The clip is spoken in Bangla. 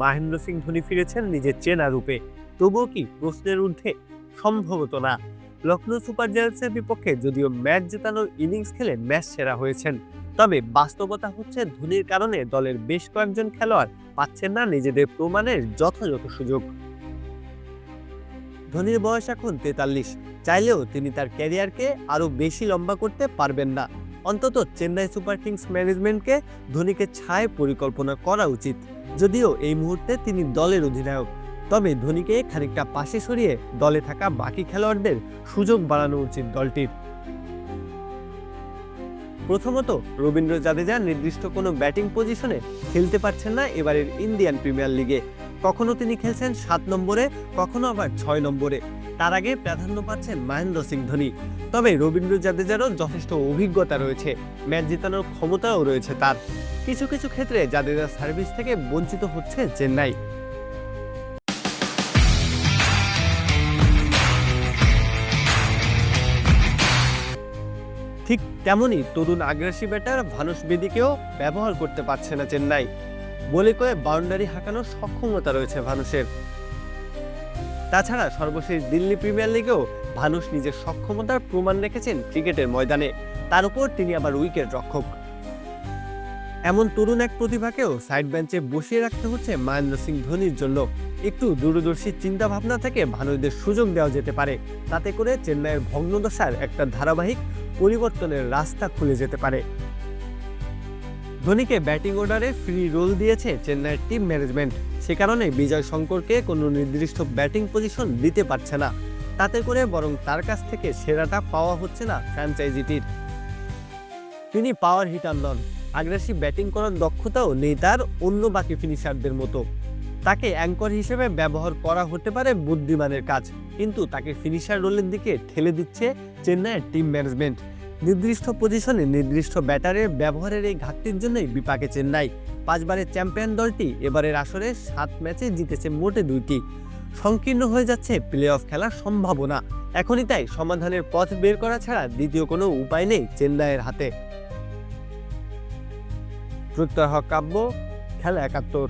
মহেন্দ্র সিং ধোনি ফিরেছেন নিজের চেনা রূপে। তবুও কি প্রশ্নের ঊর্ধ্বে? সম্ভবত না। লখনৌ সুপার জায়ান্টসের বিপক্ষে যদিও ম্যাচ জেতানোর ইনিংস খেলে ম্যাচ সেরা হয়েছেন। তবে বাস্তবতা হচ্ছে ধোনির কারণে দলের বেশ কয়েকজন খেলোয়াড় পাচ্ছেন না নিজেদের প্রমাণের যথাযথ সুযোগ। ধোনির বয়স এখন তেতাল্লিশ। চাইলেও তিনি তার ক্যারিয়ারকে আরও বেশি লম্বা করতে পারবেন না। অন্তত চেন্নাই সুপার কিংস ম্যানেজমেন্টকে ধোনিকে ছায় পরিকল্পনা করা উচিত। যদিও এই মুহূর্তে তিনি দলের অধিনায়ক। তবে ধোনিকে খানিকটা পাশে সরিয়ে দলে থাকা বাকি খেলোয়াড়দের সুযোগ বাড়ানো উচিত দলটির। প্রথমত, রবীন্দ্র জাদেজা নির্দিষ্ট কোনো ব্যাটিং পজিশনে খেলতে পারছেন না এবারের ইন্ডিয়ান প্রিমিয়ার লিগে। কখনো তিনি খেলছেন সাত নম্বরে, কখনো আবার ছয় নম্বরে। তার আগে প্রাধান্য পাচ্ছেন মহেন্দ্র সিং ধোনি। তবে রবীন্দ্র জাদেজারও যথেষ্ট অভিজ্ঞতা রয়েছে। ম্যাচ জেতানোর ক্ষমতাও রয়েছে তার। কিছু কিছু ক্ষেত্রে জাদেজার সার্ভিস থেকে বঞ্চিত হচ্ছে চেন্নাই। ঠিক তেমনই তরুণ আগ্রাসী ব্যাটার ভানুষ বেদিকেও ব্যবহার করতে পারছে না চেন্নাই। বলে কয়ে বাউন্ডারি হাঁকানোর সক্ষমতা রয়েছে ভানুষের। তাছাড়া সর্বশেষ দিল্লি প্রিমিয়ার লিগেও ভানুষ নিজের সক্ষমতার প্রমাণ রেখেছেন ক্রিকেটের ময়দানে। তার উপর তিনি আবার উইকেট রক্ষক। এমন তরুণ এক প্রতিভাকেও সাইড বেঞ্চে বসিয়ে রাখতে হচ্ছে মহেন্দ্র সিং ধোনির জন্য। একটু দূরদর্শী চিন্তা ভাবনা থেকে ভানুদের সুযোগ দেওয়া যেতে পারে। তাতে করে চেন্নাইয়ের ভগ্নদশার একটা ধারাবাহিক পরিবর্তনের রাস্তা খুলে যেতে পারে। ধোনিকে ব্যাটিং অর্ডারে ফ্রি রোল দিয়েছে চেন্নাইয়ের টিম ম্যানেজমেন্ট। সে কারণে বিজয় শঙ্করকে কোনো নির্দিষ্ট ব্যাটিং পজিশন দিতে পারছে না। তাতে করে বরং তার কাছ থেকে সেরাটা পাওয়া হচ্ছে না ফ্র্যাঞ্চাইজিটির। তিনি পাওয়ার হিটার নন, আগ্রাসী ব্যাটিং করার দক্ষতাও নেই তার অন্য বাকি ফিনিশারদের মতো। তাকে অ্যাঙ্কর হিসেবে ব্যবহার করা হতে পারে বুদ্ধিমানের কাজ, কিন্তু তাকে ফিনিশার রোলের দিকে ঠেলে দিচ্ছে চেন্নাইয়ের টিম ম্যানেজমেন্ট। নির্দিষ্ট পজিশনে নির্দিষ্ট ব্যাটারের ব্যবহারের এই ঘাটতির জন্যই বিপাকে চেন্নাই। পাঁচবারের চ্যাম্পিয়ন দলটি এবারের আসরে সাত ম্যাচে জিতেছে মোটে দুইটি। সংকীর্ণ হয়ে যাচ্ছে প্লে অফ খেলার সম্ভাবনা। এখনই তাই সমাধানের পথ বের করা ছাড়া দ্বিতীয় কোনো উপায় নেই চেন্নাইয়ের হাতে। প্রত্যয় হক কাব্য, খেলা একাত্তর।